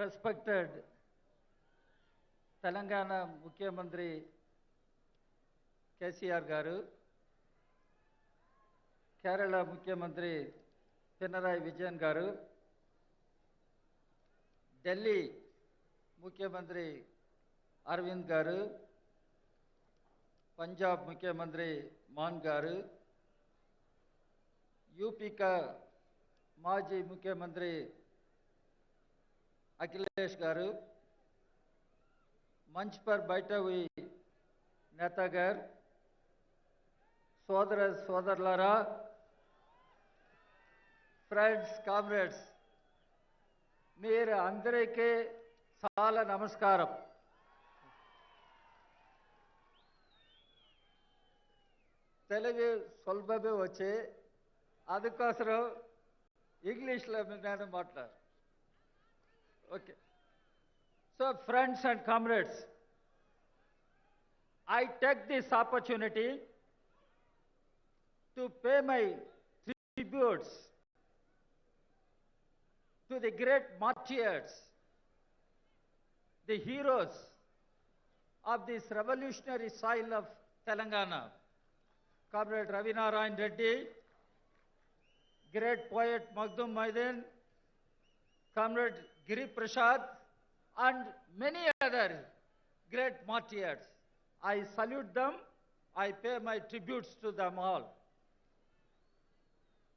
respected Telangana ముఖ్యమంత్రి కేసీఆర్ గారు కేరళ ముఖ్యమంత్రి పినరాయి విజయన్ గారు ఢిల్లీ ముఖ్యమంత్రి అరవింద్ గారు పంజాబ్ ముఖ్యమంత్రి మాన్ గారు యూపీ का మాజీ ముఖ్యమంత్రి అఖిలేష్ గారు మంచ్ పర్ బయట నేత గారు సోదర సోదరులరా ఫ్రెండ్స్ కామ్రేడ్స్ మీరు అందరికీ చాలా నమస్కారం. తెలుగు సులభమే వచ్చి అందుకోసం ఇంగ్లీష్లో నేను మాట్లాడు. Okay. So, friends and comrades, I take this opportunity to pay my tributes to the great martyrs, the heroes of this revolutionary soil of Telangana. Comrade Ravi Reddy, great poet Magdum Maidin, Comrade Giri and many other great martyrs. I salute them. I pay my tributes to them all.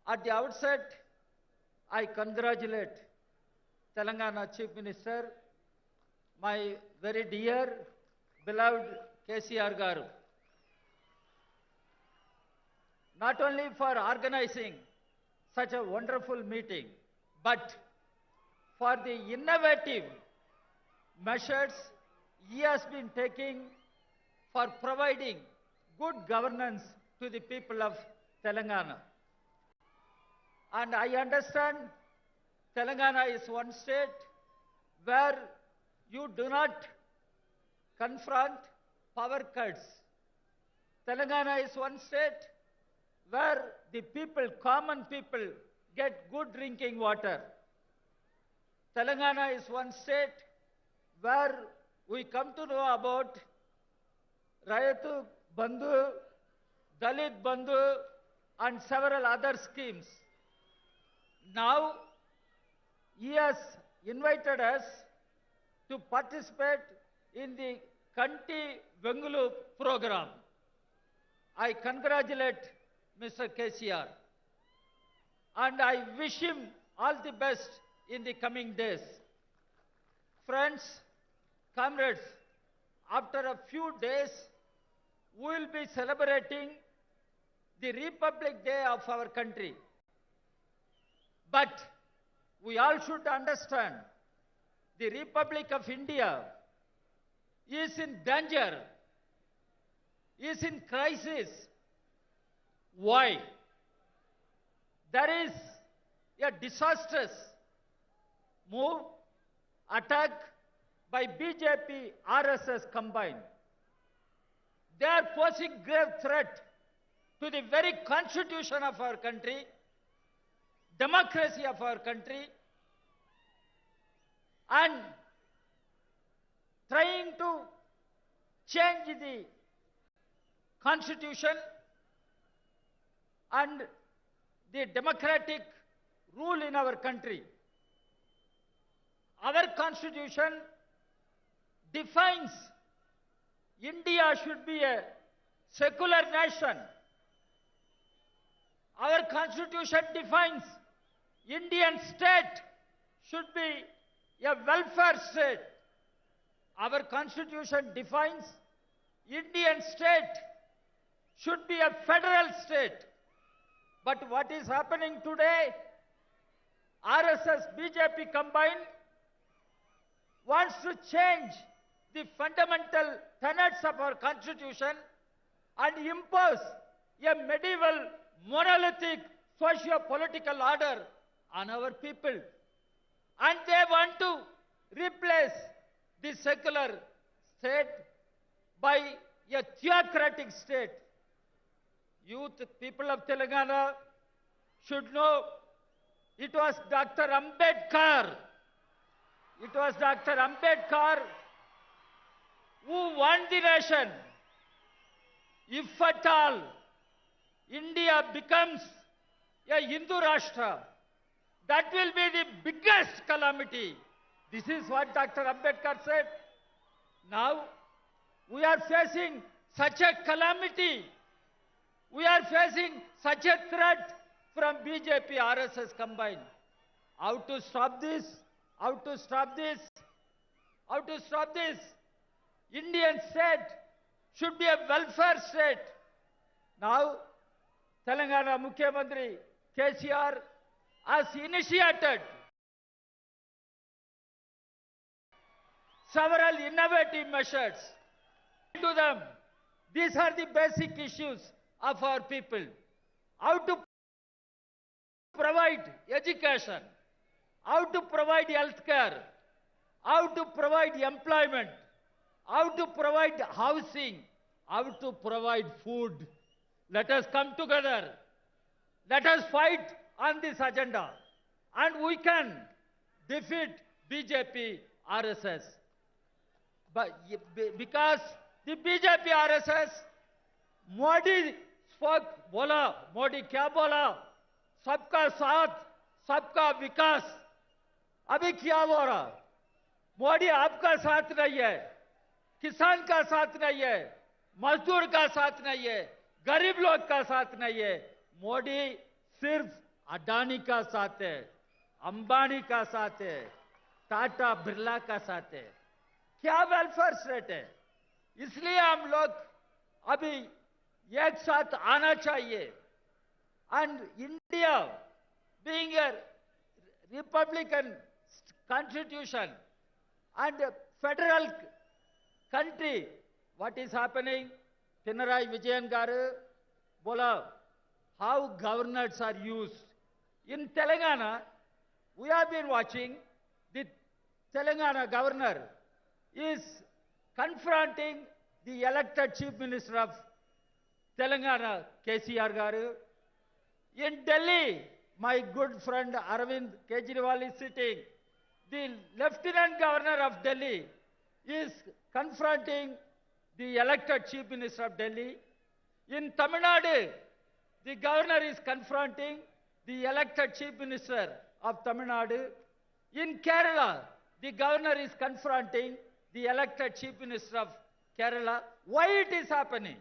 At the outset, I congratulate Telangana Chief Minister, my very dear, beloved KCR Garu. Not only for organizing such a wonderful meeting, but for the innovative measures he has been taking for providing good governance to the people of Telangana. And I understand Telangana is one state where you do not confront power cuts. Telangana is one state where the people, common people, get good drinking water. Telangana is one state where we come to know about Rayatu Bandhu, Dalit Bandhu, and several other schemes. Now, he has invited us to participate in the Kanti Vengulu program. I congratulate Mr. KCR and I wish him all the best in the coming days. Friends, comrades, after a few days, we will be celebrating the Republic Day of our country. But we all should understand the Republic of India is in danger, is in crisis. Why? There is a disastrous move, attack by BJP, RSS combined. They are posing grave threat to the very constitution of our country, democracy of our country, and trying to change the constitution and the democratic rule in our country. Our constitution defines India should be a secular nation. Our constitution defines Indian state should be a welfare state. Our constitution defines Indian state should be a federal state. But what is happening today? RSS, BJP combined wants to change the fundamental tenets of our constitution and impose a medieval monolithic socio-political order on our people. And they want to replace the secular state by a theocratic state. Youth, people of Telangana should know it was Dr. Ambedkar It was Dr. Ambedkar who won the nation. If at all India becomes a Hindu Rashtra, that will be the biggest calamity. This is what Dr. Ambedkar said. Now, we are facing such a calamity. We are facing such a threat from BJP, RSS combined. How to stop this? How to stop this? How to stop this? Indian state should be a welfare state. Now, Telangana Mukhyamantri KCR has initiated several innovative measures. To them, these are the basic issues of our people. How to provide education, how to provide health care, how to provide employment, how to provide housing, how to provide food. Let us come together. Let us fight on this agenda. And we can defeat BJP RSS. But y- be- because the BJP RSS, Modi spoke, बोला मोदी क्या बोला सबका साथ सबका विकास अभी क्या हो रहा? मोदी आपका साथ नहीं है, किसान का साथ नहीं है, मजदूर का साथ नहीं है, गरीब लोग का साथ नहीं है। मोदी सिर्फ़ अडानी का साथ है, अंबानी का साथ है, टाटा बिरला का साथ है। क्या वेलफेयर स्टेट है? इसलिए हम लोग अभी एक साथ आना चाहिए। And India a republican constitution and federal country, what is happening? Pinarayi Vijayan garu, bola, how governors are used. In Telangana, we have been watching the Telangana governor is confronting the elected chief minister of Telangana, KCR garu. In Delhi, my good friend Arvind Kejriwal is sitting. The Lieutenant Governor of Delhi is confronting the elected Chief Minister of Delhi. In Tamil Nadu, the Governor is confronting the elected Chief Minister of Tamil Nadu. In Kerala, the Governor is confronting the elected Chief Minister of Kerala. Why it is happening?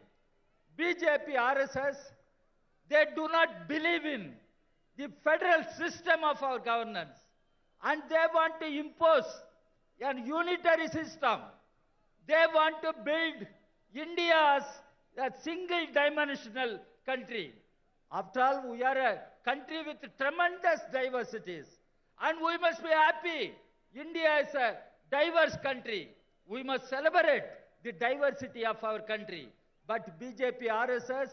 BJP, RSS, they do not believe in the federal system of our governance. And they want to impose a unitary system. They want to build India as a single dimensional country. After all, we are a country with tremendous diversities. And we must be happy. India is a diverse country. We must celebrate the diversity of our country. But BJP, RSS,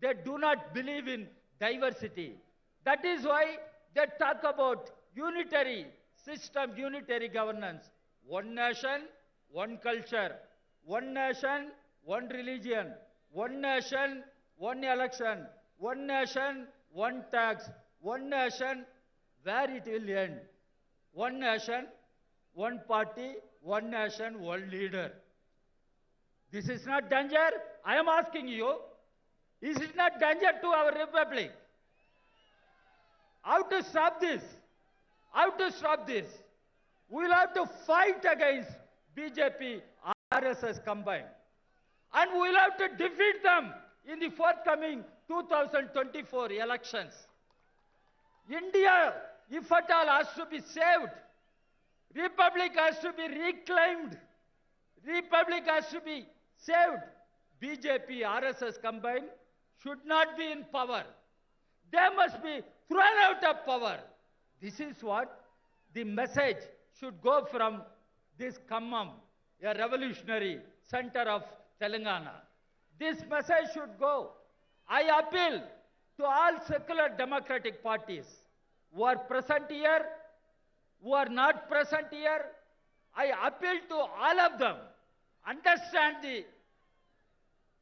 they do not believe in diversity. That is why they talk about unitary system, unitary governance. One nation, one culture. One nation, one religion. One nation, one election. One nation, one tax. One nation, where it will end. One nation, one party, one nation, one leader. This is not danger. I am asking you, is it not danger to our republic? How to stop this? How to stop this? We will have to fight against BJP, RSS combined. And we will have to defeat them in the forthcoming 2024 elections. India, if at all, has to be saved. Republic has to be reclaimed. Republic has to be saved. BJP, RSS combined should not be in power. They must be thrown out of power. This is what the message should go from this Khammam, a revolutionary center of Telangana. This message should go. I appeal to all secular democratic parties who are present here, who are not present here. I appeal to all of them. Understand the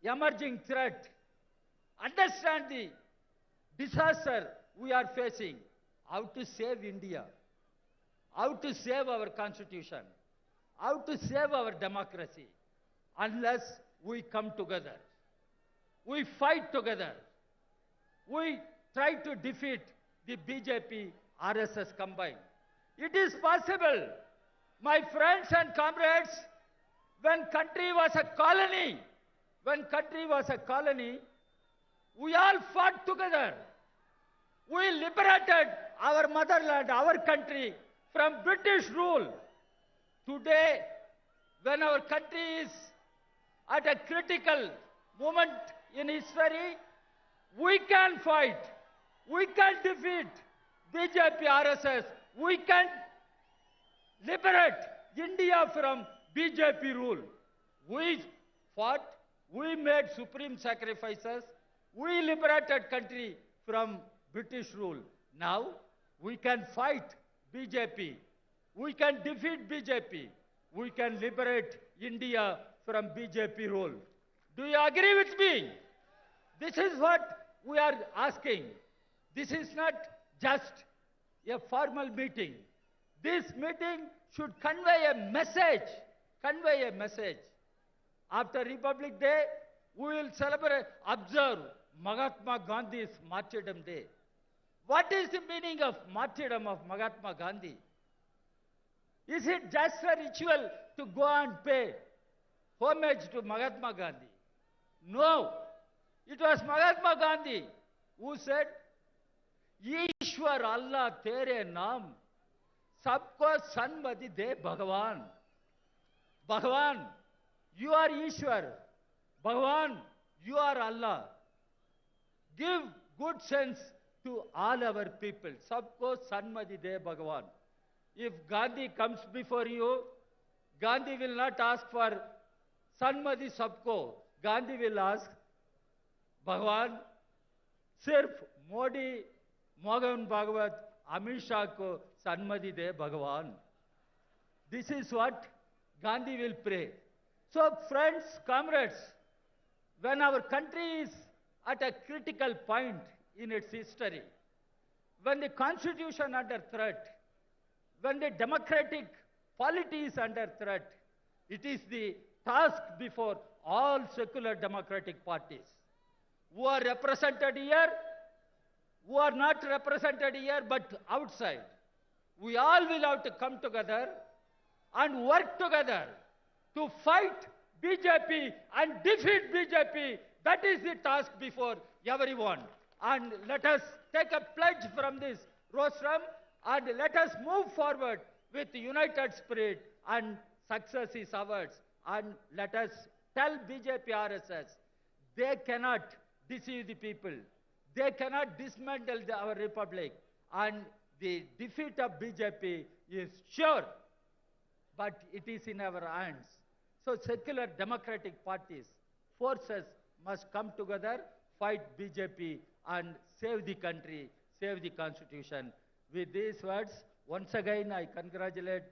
emerging threat. Understand the disaster we are facing. How to save India. how to save our constitution, how to save our democracy, unless we come together. We fight together. We try to defeat the BJP RSS combined. It is possible, my friends and comrades, when country was a colony, when country was a colony, we all fought together. We liberated our motherland, our country from British rule. Today, when our country is at a critical moment in history, we can fight. We can defeat BJP RSS. We can liberate India from BJP rule. We fought, we made supreme sacrifices, we liberated country from British rule. Now we can fight BJP. We can defeat BJP. We can liberate India from BJP rule. Do you agree with me? This is what we are asking. This is not just a formal meeting. This meeting should convey a message. Convey a message. After Republic Day, we will celebrate, observe Mahatma Gandhi's Martyrdom Day. What is the meaning of martyrdom of Mahatma Gandhi? Is it just a ritual to go and pay homage to Mahatma Gandhi? No. It was Mahatma Gandhi who said, Ishwar Allah तेरे नाम सबको सन्मति दे भगवान भगवान you are ईश्वर भगवान you are Allah give good sense to all our people सबको सन्मति दे भगवान if Gandhi comes before you Gandhi will not ask for Sanmati सबको Gandhi will ask भगवान सिर्फ़ मोदी मोहन भागवत अमित शाह को सन्मति दे भगवान this is what Gandhi will pray so friends comrades when our country is at a critical point in its history when the constitution under threat when the democratic polity is under threat it is the task before all secular democratic parties who are represented here who are not represented here but outside. We all will have to come together and work together to fight BJP and defeat BJP. That is the task before everyone. And let us take a pledge from this rostrum and let us move forward with united spirit and success is ours. And let us tell BJP RSS they cannot deceive the people. They cannot dismantle the, our republic. And the defeat of BJP is sure, but it is in our hands. So secular democratic parties, forces must come together, fight BJP and save the country, save the constitution. With these words, once again I congratulate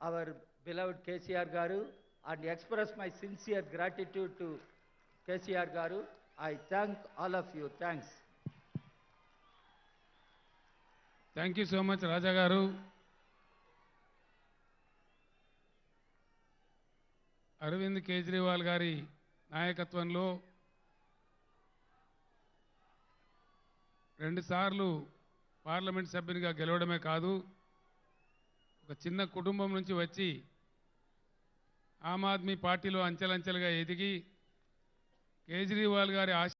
our beloved KCR Garu and express my sincere gratitude to KCR Garu. I thank all of you. Thanks. Thank you so much రాజా గారు అరవింద్ కేజ్రీవాల్ గారి నాయకత్వంలో రెండుసార్లు parliament సభ్యునిగా గెలవడమే కాదు ఒక చిన్న కుటుంబం నుంచి వచ్చి ఆమ్ ఆద్మీ పార్టీలో అంచెలంచెలుగా ఎదిగి కేజ్రీవాల్ గారి ఆశ